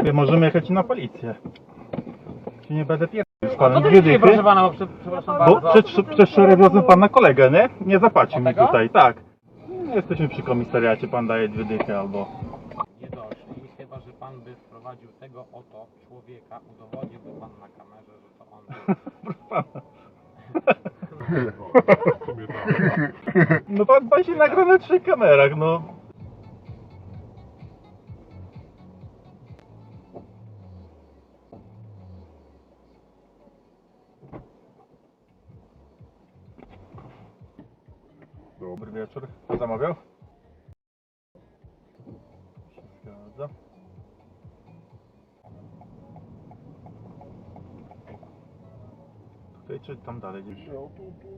Nie wiem, możemy jechać na policję. Czy nie będę A co panem to dwie dychy? proszę pana, bo prze, przepraszam Bo bardzo. przed, przed szereg razy pana kolegę, nie? Nie zapłacił mi tutaj, tak. Jesteśmy przy komisariacie, pan daje dwie dychy albo... Nie doszli, chyba że pan by wprowadził tego oto człowieka, udowodniłby pan na kamerze, że to on był. No pan, pan się nagra na trzech kamerach, no. Zgadza. Tutaj czy tam dalej gdzieś? Ja, tu, tu,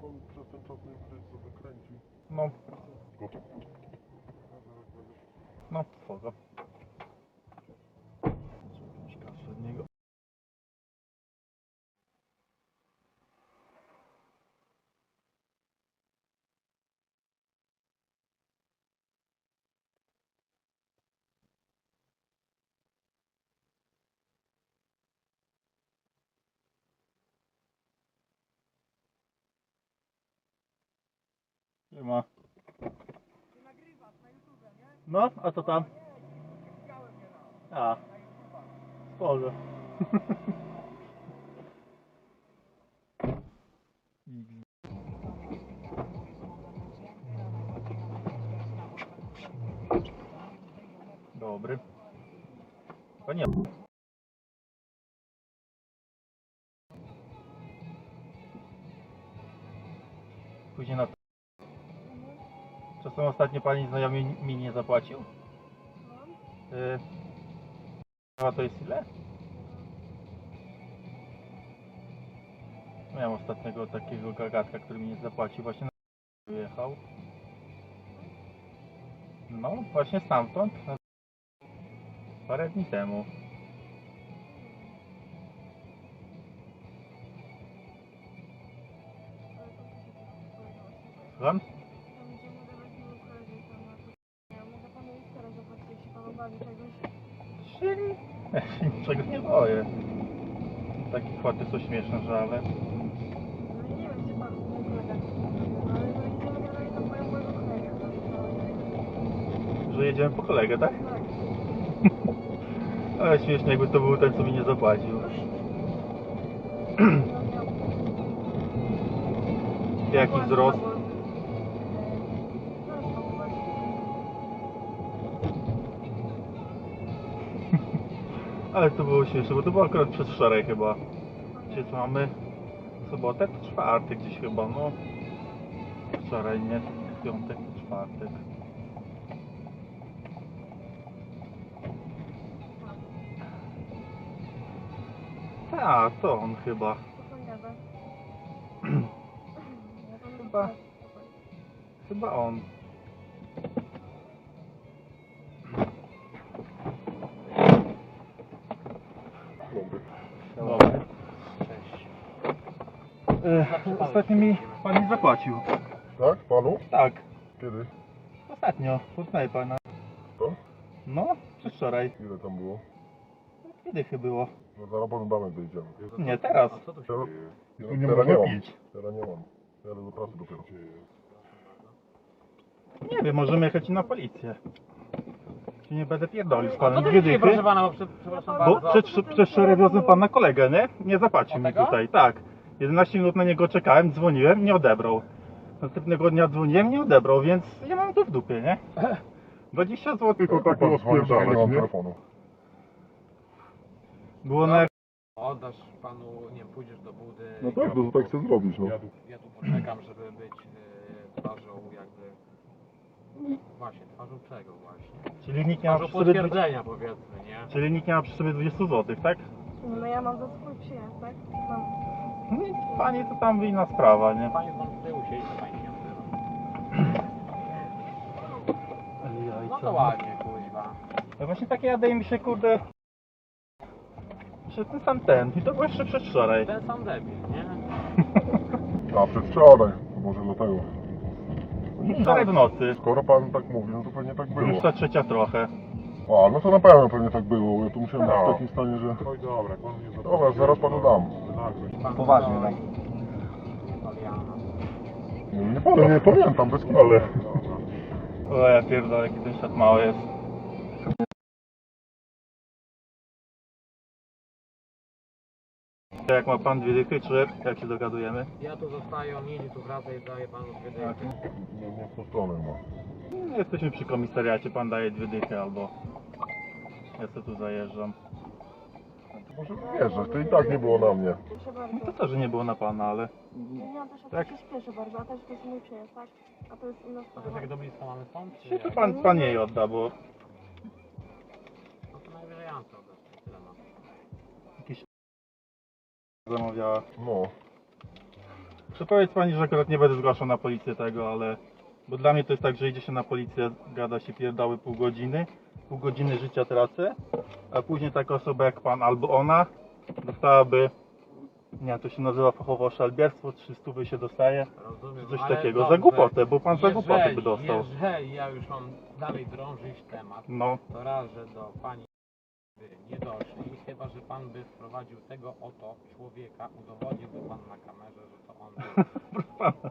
pan przez ten czas nie wiem, co wykręcił. No, Gotów. no, spoko. Nie ma. No, a co tam? A. Sporo. Dobry. To nie. Później na Czasem ostatnio pani znajomy mi nie zapłacił? Y... A to jest ile? Miałem ostatniego takiego gagatka, który mi nie zapłacił, właśnie na wyjechał. No, właśnie stamtąd. Parę dni temu. Słucham? Się niczego nie boję. Takie kwoty są śmieszne, że ale... Że jedziemy po kolegę, tak? Ale śmiesznie jakby to był ten, co mi nie zapłacił. Jaki wzrost? Ale to było śmieszne, bo to było akurat przedwczoraj chyba. Dzisiaj co mamy? Sobotę? To czwartek gdzieś chyba, no. Wczoraj, nie? Piątek, to czwartek. A, to on chyba. Chyba. Chyba on. E, ostatnio mi pan nie zapłacił. Tak? Panu? Tak, Kiedy? ostatnio. Poznaj pana. To? No, przedwczoraj. Ile tam było? Kiedy chyba było? No zaraz po domek dojedziemy. Nie, teraz. A co tu się Teraz, Tu teraz nie teraz można nie mam. pić. Teraz nie mam. Jadę do pracy dopiero. Nie wiem, możemy jechać na policję. Czy nie będę pierdolił z panem dwie dychy? proszę pana, bo prze, przepraszam Bo bardzo. przed, przed razy pana kolegę, nie? Nie zapłacił mi tutaj, tak. 11 minut na niego czekałem, dzwoniłem, nie odebrał. Następnego dnia dzwoniłem, nie odebrał, więc ja mam to w dupie, nie? 20 zł Tylko tak było rozpierdalać, nie mam telefonu. było na... Oddasz panu, nie wiem, pójdziesz do budy. No tak, to tak chcę zrobić, no. Ja tu poczekam, żeby być e, twarzą jakby... Właśnie, twarzą czego właśnie? Czyli nikt nie ma Twarzą przy sobie... potwierdzenia powiedzmy, nie? Czyli nikt nie ma przy sobie 20 zł, tak? No ja mam za swój przyjazd, tak? Mam. No i pani to tam inna sprawa, nie? Pani z z tyłu siedzi, to pani nie. No to ładnie, kuźwa. No właśnie takie jadę mi się kurde... Że ten sam ten. I to było jeszcze przedwczoraj. Ten sam debil, nie? A przedwczoraj, może dlatego. Wczoraj w nocy. Skoro pan tak mówi, no to pewnie tak było. Już ta trzecia trochę. A, no to na pewno pewnie tak było. Ja tu musiałem być No. w takim stanie, że... Oj dobra, jak pan nie zapłaci. Dobra, zaraz panu dam. Poważnie, tak. Nie, nie nie pamiętam, bez kitu. Ale... Dobra. O ja pierdolę, jaki ten świat mały jest. To jak ma pan dwie dychy, czy jak się dogadujemy? Ja tu zostaję, on jedzie tu wraca i daje panu dwie dychy. Nie, nie w tą stronę no. No, Jesteśmy przy komisariacie, pan daje dwie dychy albo ja sobie tu zajeżdżam. Może wjeżdżać, to i tak nie było na mnie. Proszę No bardzo. to też nie było na pana, ale Ja nie mam też o to Tak. się śpieszę bardzo, a też to jest mój przyjazd, tak? A to jest inna A to sprawa. tak do blisko mamy stąd? Czy to pan, pan jej odda, bo No to najwyżej ja mam to oddać. Tyle no. jakiś zamawiała. No. Przepowiedz pani, że akurat nie będę zgłaszał na policję tego, ale... Bo dla mnie to jest tak, że idzie się na policję, gada się pierdały pół godziny, pół godziny życia tracę, a później taka osoba jak pan albo ona dostałaby, nie to się nazywa fachowo szalbierstwo, 300 by się dostaje, Rozumiem, coś ale takiego, dobrze. za głupotę, bo pan za głupotę by dostał. Jeżeli ja już mam dalej drążyć temat, No, to raz, że do pani nie doszli, chyba że pan by wprowadził tego oto człowieka, udowodniłby pan na kamerze, że to on był.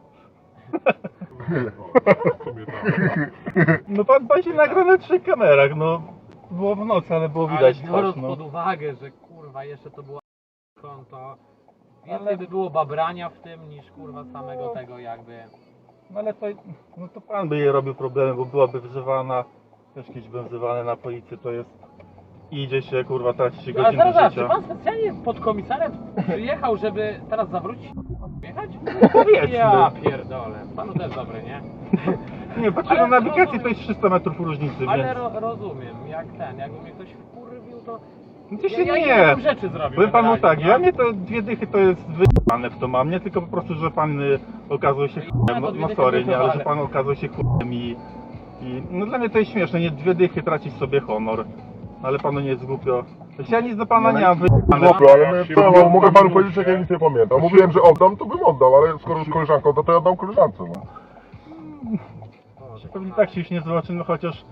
No pan, się nagra na trzech kamerach, no. Było w nocy, ale było widać Ale biorąc twarz, no. pod uwagę, że kurwa jeszcze to było konto, więcej Ale- by było babrania w tym niż kurwa samego tego jakby. No ale to, no to pan by jej robił problemy, bo byłaby wzywana, też kiedyś bym wzywany na policję, to jest, idzie się, kurwa, traci się Ale godzinę zaraz, zaraz, czy życia. pan specjalnie pod komisariat przyjechał, żeby teraz zawrócić? Jechać? Ja pierdolę. Panu też dobry, nie? Nie, patrzę Ale na nawigację, rozumiem. to jest 300 metrów różnicy, Ale więc... ro, rozumiem, jak ten, jakby mnie ktoś wkurwił, to... No to się ja, ja nie... inne rzeczy zrobił. Powiem panu generalnie, tak, nie? dla mnie to dwie dychy to jest wyjebane w to mam, nie tylko po prostu, że pan y, okazał się to no, dwie no dychy sorry, nie, ale że pan okazał się chujem i, i... No dla mnie to jest śmieszne, nie dwie dychy tracić sobie honor, ale panu nie jest głupio. Ja nic do pana nie mam. Chłopie, ale my, się co, mówią no, mogę panu powiedzieć, jak ja nic nie pamiętam. Mówiłem, że oddam, to bym oddał, ale skoro już koleżanką, to, to ja oddam koleżance, no. Pewnie tak się już nie zobaczymy, chociaż...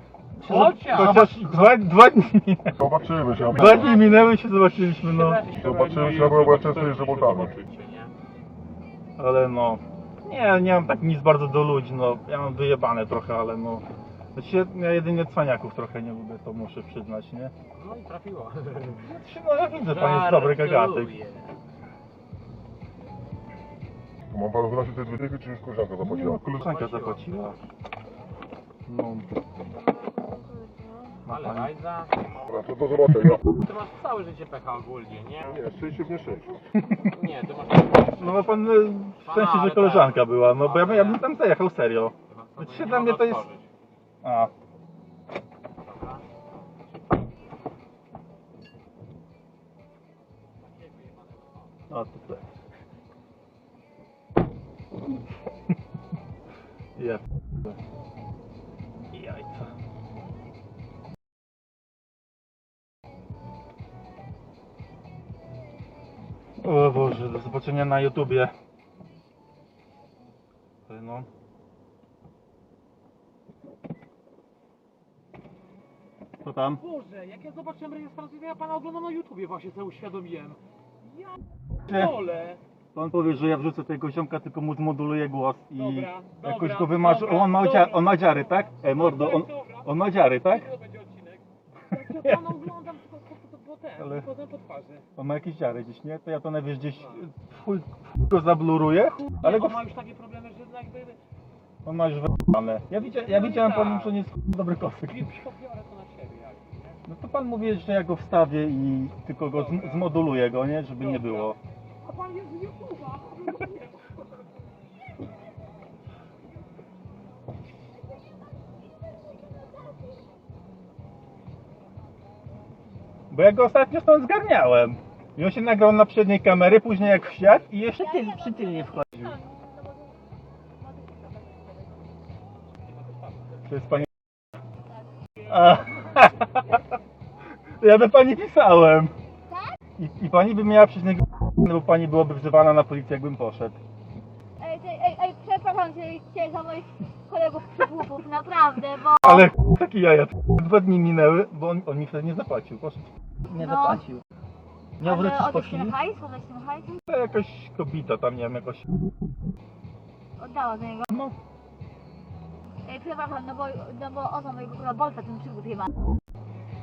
Chociaż! Chociaż dwa, dwa dni. Zobaczymy się. Dwa dni minęły się zobaczyliśmy, no. Zobaczymy się, bo ja często jeżdżę Boltami. Ale no... Nie, nie mam tak nic bardzo do ludzi, no. Ja mam wyjebane trochę, ale no... Znaczy, ja jedynie cwaniaków trochę nie lubię, to muszę przyznać, nie? No i trafiło. Znaczy, no ja widzę, pan jest dobry gagatek. Żartuję. Mam panu wynosić te dwie dychy, czy już koleżanka zapłaciła? No, koleżanka zapłaciła. No, Ale Rajza, Dobra, to do zobaczenia. ty masz całe życie pecha ogólnie, nie? Nie, szczęście w nieszczęściu. Nie, ty masz... no ma pan y, szczęście, że koleżanka była, no bo ja, bym- ja bym tam zajechał serio. Znaczy, dla mnie to jest... A, o tutaj. Ja Jajca. O Boże, do zobaczenia na YouTubie. No. Co tam? Boże, jak ja zobaczyłem rejestrację, to ja pana oglądam na YouTubie właśnie, sobie uświadomiłem. Ja dole. Pan powie, że ja wrzucę tego ziomka, tylko mu zmoduluję głos i Dobra, jakoś dobra, go wymarzę. dobra, on, ma dobra. on ma dziary, tak? Ej, mordo, on, on ma dziary, tak? To będzie odcinek. Tak, ja pana oglądam tylko po, po, po ten, Ale- potem po twarzy. On ma jakieś dziary gdzieś, nie? To ja to najwyżej gdzieś chuj, w chuj go zabluruję, ale go, On ma już takie problemy, że jakby... on ma już wyjebane. Ja, widzia, ja widziałem po nim, że nie jest dobry kosyk. Biorę to na? No to pan mówi, że ja go wstawię i tylko go zm- zmoduluję go, nie? Żeby nie było. A pan jest z YouTube'a. Bo ja go ostatnio stąd zgarniałem. I on się nagrał na przedniej kamery, później jak wsiadł i jeszcze tyl, przy tylnie wchodził. To jest pani... A, ja do pani pisałem. I, I pani by miała przyznać, bo pani byłaby wzywana na policję, jakbym poszedł. Ej, ej, ej, ej, przepraszam się za moich kolegów przygłupów, naprawdę, bo Ale taki jaja. Dwa dni minęły, bo on, on mi wtedy nie zapłacił. Proszę. Nie No. zapłacił. Miał Ale wrócić po oddać chwili. ten hajs, ten hajs, To jakaś kobieta tam, nie wiem, jakoś... oddała do niego. No. Ej, przepraszam, no bo, no bo o to mojego kurwa bolca ten przygód chyba.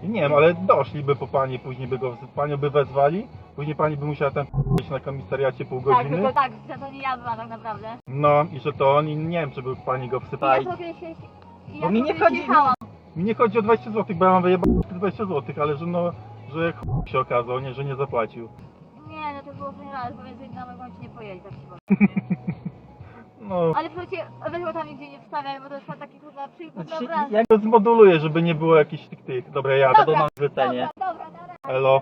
I nie wiem, ale doszliby po pani, później by go, panią by wezwali, później pani by musiała tam być na komisariacie pół Tak, godziny. tylko tak, że to nie ja byłam tak naprawdę. No i że to on i nie wiem, czy by pani go wsypała. ja to kiedyś, i Bo ja mi nie chodzi- jechałam. Mi nie chodzi o 20 zł, bo ja mam wyjebane 20 zł, ale że no, że ch... się okazał, nie, że nie zapłacił. Nie, no to było raz, bo więcej na koncie nie pojedzie, tak się powiem. No. Ale słuchajcie, weź go tam nigdzie nie wstawiaj, bo to jest taki kurwa przykład, Znaczy, dobra. ja go zmoduluję, żeby nie było jakichś tych tych. Dobra, ja to Dobra, mam zlecenie. Dobra, dobra, dobra. Elo.